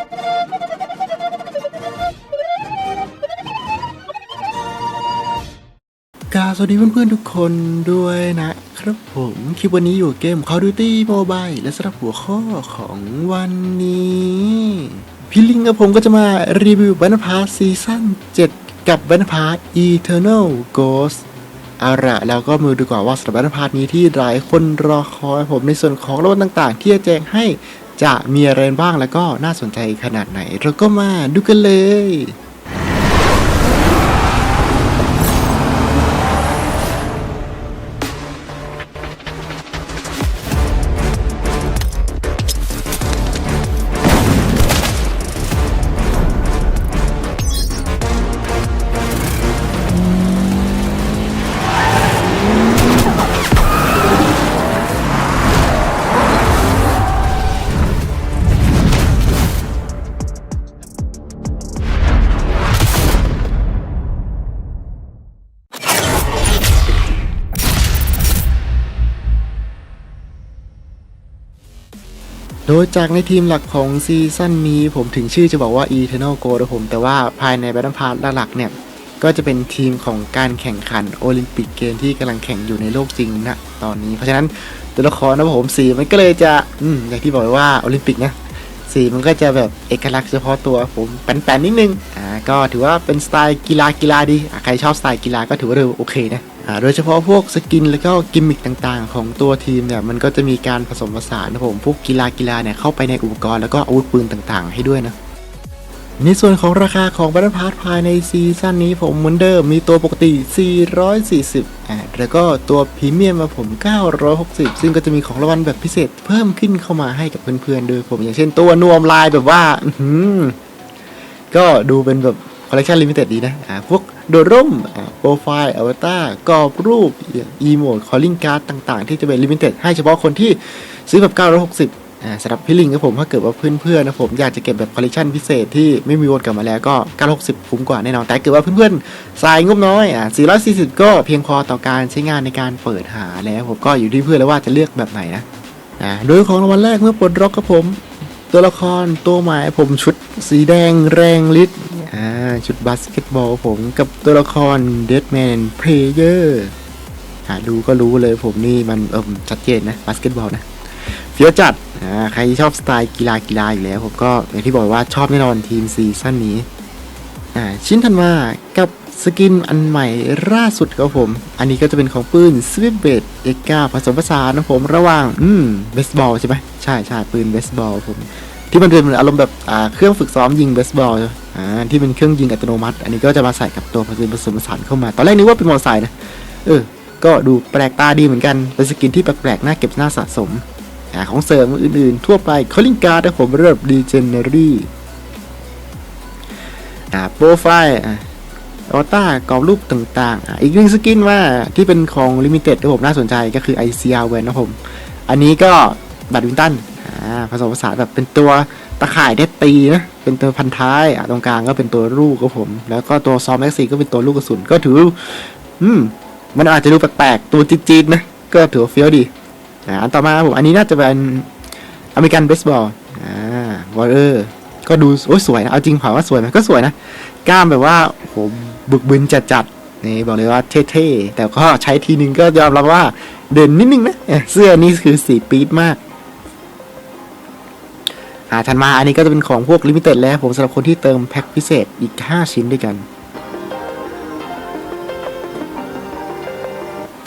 กาสวัสดีเพื่อนๆทุกคนด้วยนะครับผมคลิปวันนี้อยู่เกม Call of Duty Mobile และสำหรับหัวข้อของวันนี้พี่ลิงกับผมก็จะมารีวิวบันพาร์ซีซั่น7 กับบันพาร์ Eternal Ghost เอาละแล้วก็มาดูกว่าว่าสำหรับบันพาร์นี้ที่หลายคนรอคอยผมในส่วนของรางวัลต่างๆ ที่จะแจ้งให้ จะมีอะไรบ้างแล้วก็น่าสนใจขนาดไหน เราก็มาดูกันเลย โดยจากในทีมหลักของซีซั่นนี้ผมถึงชื่อจะบอกว่า Eternal Go นะผม แต่ว่าภายในแบทเทิลพาร์ทหลักๆเนี่ยก็จะเป็นทีมของการแข่งขันโอลิมปิกเกมที่กำลังแข่งอยู่ในโลกจริงนะตอนนี้ เพราะฉะนั้นตัวละครนะผมสีมันก็เลยจะอืมอย่างที่บอกว่าโอลิมปิกนะสีมันก็จะแบบเอกลักษณ์เฉพาะตัวผมแปนๆนิดนึงอ่าก็ถือว่าเป็นสไตล์กีฬากีฬาดีใครชอบสไตล์กีฬาก็ถือว่าเออโอเคนะ โดยเฉพาะพวกสกินแล้วก็กิมมิคต่างๆ ของตัวทีมเนี่ยมันก็จะมีการผสมผสานนะผมพวกกีฬากีฬาเนี่ยเข้าไปในอุปกรณ์แล้วก็อาวุธปืนต่างๆ ให้ด้วยนะในส่วนของราคาของ Battle Pass ภายในซีซั่นนี้ผมเหมือนเดิมมีตัวปกติ 440อ่าแล้วก็ตัวพรีเมียมมาผม 960 ซึ่งก็จะมีของรางวัลแบบพิเศษเพิ่มขึ้นเข้ามาให้กับเพื่อนๆโดยผมอย่างเช่นตัวนวมลายแบบว่าก็ดูเป็นแบบ คอลเลคชันลิมิเต็ดดีนะอ่าพวกโดดร่มอ่าโปรไฟล์อวตารกรอบรูปอีโมดคอลลิ่งการ์ดต่างๆ ที่จะเป็นลิมิเต็ดให้เฉพาะคนที่ซื้อแบบ 960อ่าสำหรับพี่ลิงครับผมถ้าเกิดว่าเพื่อนๆนะผมอยากจะเก็บแบบคอลเลคชันพิเศษที่ไม่มีวนกลับมาแล้วก็ 960 คุ้มกว่าแน่นอน แต่เกิดว่าเพื่อนๆสายงบน้อยอ่า440 ก็เพียงพอต่อการใช้งานในการเปิดหาแล้วผมก็อยู่ที่เพื่อนแล้วว่าจะเลือกแบบไหนนะอ่าโดยของรางวัลแรกเมื่อปลดล็อกครับผม ตัวละครตัวใหม่ผมชุดสีแดงแรงฤทธิ์ ชุดบาสเกตบอลผมกับตัวละคร Deadman Player หาดูก็รู้เลยผมนี่มันเอมชัดเจนนะบาสเกตบอลนะเฟี้ยวจัดอ่าใครชอบสไตล์กีฬากีฬาอยู่แล้ว ผมก็อย่างที่บอกว่าชอบแน่นอนทีมซีซั่นนี้อ่าชิ้นถัดมากับสกินอันใหม่ล่าสุดครับผม อันนี้ก็จะเป็นของปืน s w i f t b a t X9 ผสมผสานนะผมระหว่าง อืมเบสบอลใช่ไหมใช่ใช่ปืนเบสบอลผม ที่มันเป็นเหมือนอารมณ์แบบอ่าเครื่องฝึกซ้อมยิงเบสบอลอ่าที่เป็นเครื่องยิงอัตโนมัติ อันนี้ก็จะมาใส่กับตัวปืนผสมผสานเข้ามา ตอนแรกนึกว่าเป็นมอเตอร์ไซค์นะเออก็ดูแปลกตาดีเหมือนกันเป็นสกินที่แปลกๆน่าเก็บน่าสะสมอ่าของเสริมอื่นๆ ทั่วไปคอลลิงการ์ดนะผมเริ่มดีเจเนอรี่อ่าโปรไฟล์อ่าออต้ากรอบรูปต่างๆออีกหนึ่งสกินว่าที่เป็นของลิมิเต็ดที่ผมน่าสนใจก็คือ ICR เวนนะผม อันนี้ก็แบดมินตัน อ่าผสมผสานแบบเป็นตัวตะข่ายได้ตีนะเป็นตัวพันท้ายอ่าตรงกลางก็เป็นตัวลูกครับผม แล้วก็ตัวซอมแม็กซีก็เป็นตัวลูกกระสุนก็ถือ อืม มันอาจจะดูแปลกๆตัวจี๊ดๆนะก็ถือเฟี้ยวดีอ่าอันต่อมาผมอันนี้น่าจะเป็นอเมริกันเบสบอลอ่าวอร์เออร์ก็ดูโอ้ยสวยนะเอาจริงเผาว่าสวยไหมก็สวยนะกล้ามแบบว่าโหบึกบึนจัดๆนี่บอกเลยว่าเท่ๆแต่ก็ใช้ทีนึงก็ยอมรับว่าเด่นนิดนึงนะเอ้ยเสื้อนี่คือสีปี๊ดมาก อ่าถัดมาอันนี้ก็จะเป็นของพวกลิมิเต็ดแล้วผมสำหรับคนที่เติมแพ็คพิเศษอีก 5 ชิ้นด้วยกัน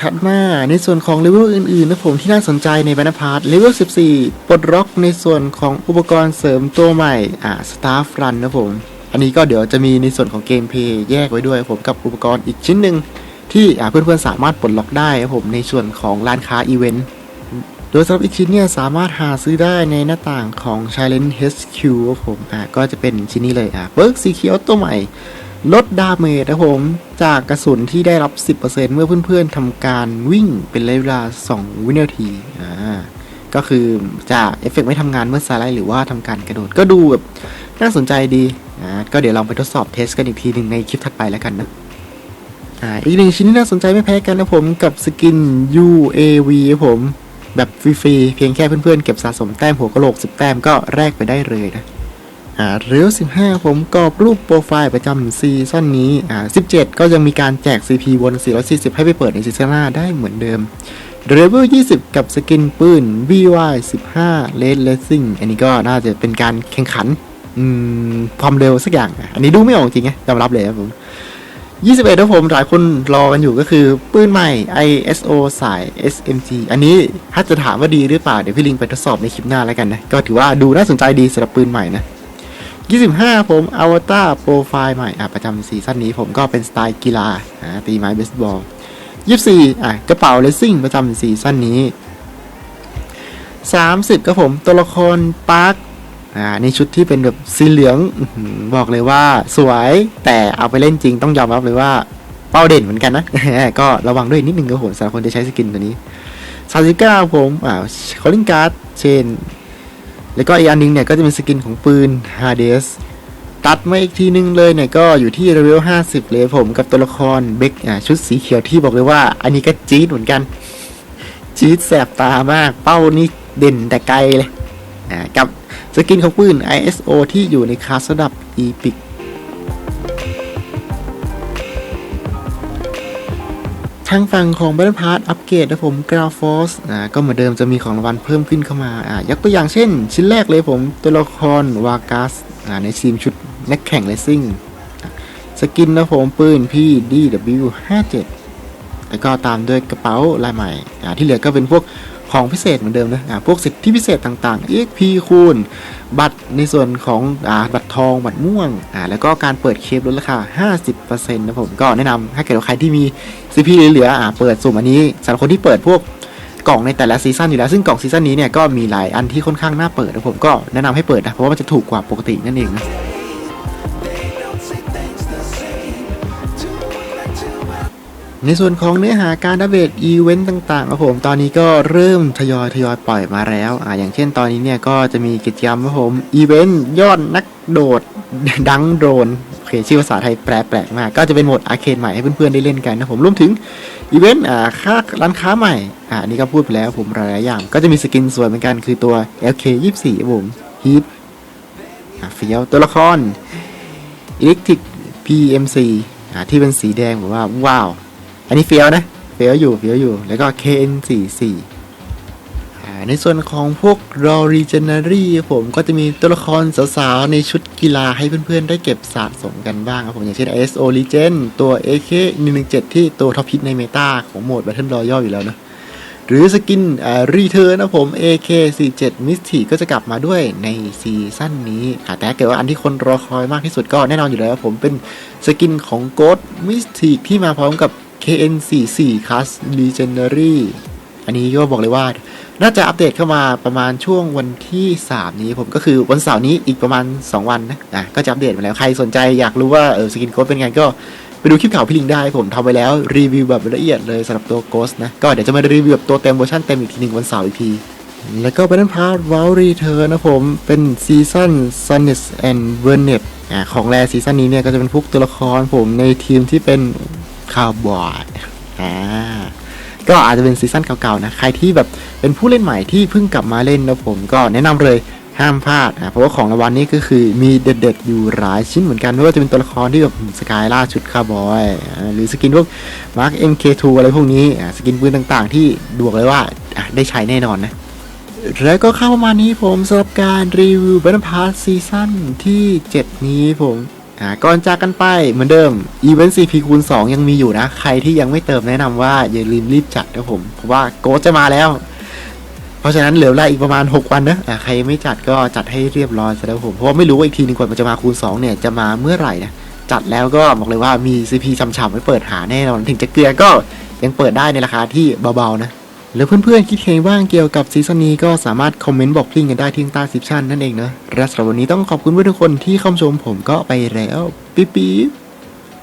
ถัดมาในส่วนของเลเวลอื่นๆนะผมที่น่าสนใจในแบนพาร์ทเลเวล 14 ปลดล็อกในส่วนของอุปกรณ์เสริมตัวใหม่อ่า Staff Run นะผมอันนี้ก็เดี๋ยวจะมีในส่วนของเกมเพย์แยกไว้ด้วยผมกับอุปกรณ์อีกชิ้นหนึ่งที่เพื่อนๆสามารถปลดล็อกได้ครับผมในส่วนของร้านค้าอีเวนต์ โดยสำหรับอีกชิ้นเนี่ยสามารถหาซื้อได้ในหน้าต่างของ Silent HQ ครับผมอ่าก็จะเป็นชิ้นนี้เลยอ่าเบิร์กสีเขียวตัวใหม่ ลดดาเมจนะผม จากกระสุนที่ได้รับ 10%เมื่อเพื่อนๆทำการวิ่งเป็นระยะเวลา 2 วินาทีอ่าก็คือจะเอฟเฟกต์ไม่ทำงานเมื่อสไลด์หรือว่าทำการกระโดดก็ดูแบบน่าสนใจดีอ่าก็เดี๋ยวลองไปทดสอบเทสกันอีกทีหนึ่งในคลิปถัดไปแล้วกันนะอ่าอีกหนึ่งชิ้นที่น่าสนใจไม่แพ้กันนะผมกับสกิน UAV ครับผม แบบฟรีๆ เพียงแค่เพื่อนๆ เก็บสะสมแต้มหัวกะโหลก 10 แต้มก็แลกไปได้เลยนะอ่าเรล15 ผมกรอบรูปโปรไฟล์ประจำซีซั่นนี้อ่า17 ก็ยังมีการแจก CP บน440 ให้ไปเปิดในซีซั่นหน้าได้เหมือนเดิมเรเวล20 กับสกินปืน VY 15 Red Racing อันนี้ก็น่าจะเป็นการแข่งขันความเร็วสักอย่าง อันนี้ดูไม่ออกจริงไงยอมรับเลยครับผม 21ครับผมหลายคนรอกันอยู่ก็คือปืนใหม่ ISO สาย SMG อันนี้ถ้าจะถามว่าดีหรือเปล่า เดี๋ยวพี่ลิงไปทดสอบในคลิปหน้าแล้วกันนะ ก็ถือว่าดูน่าสนใจดีสำหรับปืนใหม่นะ 25 ผมอวตารโปรไฟล์ใหม่อะประจำซีซั่นนี้ผมก็เป็นสไตล์กีฬาอ่าตีไม้เบสบอล 24อะกระเป๋าเลสซิ่งประจำซีซั่นนี้ 30ครับผมตัวละครปาร์ค อ่าในชุดที่เป็นแบบสีเหลืองบอกเลยว่าสวยแต่เอาไปเล่นจริงต้องยอมรับเลยว่าเป้าเด่นเหมือนกันนะ ก็ระวังด้วยนิดนึงครับผมสำหรับคนที่ใช้สกินตัวนี้39ผมอ่าคอลลิงการ์ดเชนแล้วก็อีกอันหนึงเนี่ยก็จะเป็นสกินของปืน Hades ตัดมาอีกทีนึงเลยเนี่ยก็อยู่ที่เลเวล50 เลยผมกับตัวละครเบคอ่าชุดสีเขียวที่บอกเลยว่า อันนี้ก็จี๊ดเหมือนกัน จี๊ดแสบตามาก เป้านี่เด่นแต่ไกลเลยอ่ากับ สกินของปืน ISO ที่อยู่ในคลาสระดับ Epic ทางฝั่งของ Battle Pass อัปเกรดนะผม g r a f o r c e อ่าก็เหมือนเดิมจะมีของรางวัลเพิ่มขึ้นเข้ามาอ่ายกตัวอย่างเช่น ชิ้นแรกเลยผมตัวละครวากัสอ่าในทีมชุดนักแข่งเลสซิ่งสกินนะผมปืน PDW57 แล้วก็ตามด้วยกระเป๋าลายใหม่อ่าที่เหลือก็เป็นพวก ของพิเศษเหมือนเดิมนะอ่าพวกสิทธิพิเศษต่างๆ EXP คูณ บัตรในส่วนของอบัตรทอง บัตรม่วง แล้วก็การเปิดเคปลดราคา 50%นะผมก็แนะนำถ้เกิดใครที่มี CP เหลือๆอ่าเปิดสุ่มอันนี้สำหรับคนที่เปิดพวกกล่องในแต่ละซีซั่นอยู่แล้ว ซึ่งกล่องซีซั่นนี้เนี่ยก็มีหลายอันที่ค่อนข้างน่าเปิดนะผมก็แนะนำให้เปิดนะเพราะว่ามันจะถูกกว่าปกตินั่นเองนะ ในส่วนของเนื้อหาการดับเบิลอีเวนต์ต่างๆครับผม ตอนนี้ก็เริ่มทยอยทยอยปล่อยมาแล้ว อ่า อย่างเช่นตอนนี้เนี่ยก็จะมีกิจกรรมครับผม อีเวนต์ยอดนักโดด ดังโดรนโอเคชื่อภาษาไทยแปลแปลกมาก ก็จะเป็นโหมดอาร์เคดใหม่ให้เพื่อนๆได้เล่นกันนะผม รวมถึงอีเวนต์ อ่า ค่าร้านค้าใหม่ อ่า นี่ก็พูดไปแล้วผมหลายๆอย่าง ก็จะมีสกินสวยเหมือนกันคือตัว LK24 ครับผมฮีทอ่าเฟียวตัวละคร Electric PMC อ่าที่เป็นสีแดงผมว่าว้าว อันนี้เฟี้ยวนะเฟี้ยวอยู่เฟี้ยวอยู่ แล้วก็ KN44 อ่าในส่วนของพวก Raw Regenery ผมก็จะมีตัวละครสาวๆ ในชุดกีฬาให้เพื่อนๆ ได้เก็บสะสมกันบ้างครับผมอย่างเช่น ISO Legend ตัว AK117 ที่ตัวท็อปฮิตในเมตาของโหมด Battle Royale อยู่แล้วนะหรือสกินรีเทิร์นะผม AK47 Mystic ก็จะกลับมาด้วยในซีซั่นนี้แต่เกิดว่าอันที่คนรอคอยมากที่สุดก็แน่นอนอยู่แล้วครับผมเป็นสกินของ Ghost Mystic ที่มาพร้อมกับ KN44 Class Legendary อันนี้ก็บอกเลยว่า น่าจะอัปเดตเข้ามาประมาณช่วงวันที่ 3 นี้ผมก็คือวันเสาร์นี้อีกประมาณ 2 วันนะอะก็จะอัปเดตมาแล้วใครสนใจอยากรู้ว่าเออสกินโค้ดเป็นไงก็ไปดูคลิปข่าวพี่ลิงได้ผมทำไปแล้วรีวิวแบบละเอียดเลยสำหรับตัวโกสนะ ก็เดี๋ยวจะมารีวิวแบบตัวเต็มเวอร์ชันเต็มอีกทีหนึ่งวันเสาร์อีกที แล้วก็เป็นพาร์ทวอลรีเทอร์นะผมเป็นซีซั่น s u n n e s and v e r n e t อ่าของแรซีซั่นนี้เนี่ยก็จะเป็นพวกตัวละครผมในทีมที่เป็น คาวบอยอ่าก็อาจจะเป็นซีซั่นเก่าๆนะ ใครที่แบบเป็นผู้เล่นใหม่ที่เพิ่งกลับมาเล่นนะผมก็แนะนำเลยห้ามพลาดอะเพราะว่าของรางวัลนี้ก็คือมีเด็ดๆ อยู่หลายชิ้นเหมือนกันไม่ว่าจะเป็นตัวละครที่แบบสกายล่าชุดคาร์บอยอ่าหรือสกินพวกมาร์ค MK2 อะไรพวกนี้อะสกินปืนต่างๆ ที่ดวกเลยว่าได้ใช้แน่นอนนะแล้วก็เข้าประมาณนี้ผมสำหรับการรีวิวบัตพาร์ซีซั่นที่ 7 นี้ผม อ่าก่อนจากกันไปเหมือนเดิมอีเวนต์ CP คูณ2 ยังมีอยู่นะ ใครที่ยังไม่เติมแนะนำว่าอย่าลืมรีบจัดนะผม เพราะว่าโกจะมาแล้ว เพราะฉะนั้นเหลือเวลาอีกประมาณ 6 วันนะอ่าใครไม่จัดก็จัดให้เรียบร้อยซะแล้วผม เพราะว่าไม่รู้ว่าอีกทีนึงก่อนมันจะมาคูณ 2 เนี่ยจะมาเมื่อไหร่นะจัดแล้วก็บอกเลยว่ามี CP ฉ่ำๆไว้เปิดหาแน่นอนถึงจะเกลือก็ยังเปิดได้ในราคาที่เบาๆนะ แล้วเพื่อนๆคิดเห็นว่างเกี่ยวกับซีซั่นนี้ก็สามารถคอมเมนต์บอกพลิงกันได้ที่ใต้ซิปชันนั่นเองนะและสำหรับวันนี้ต้องขอบคุณเพื่อนทุกคนที่เข้ามาชมผมก็ไปแล้ว ปิ๊บปิ๊บ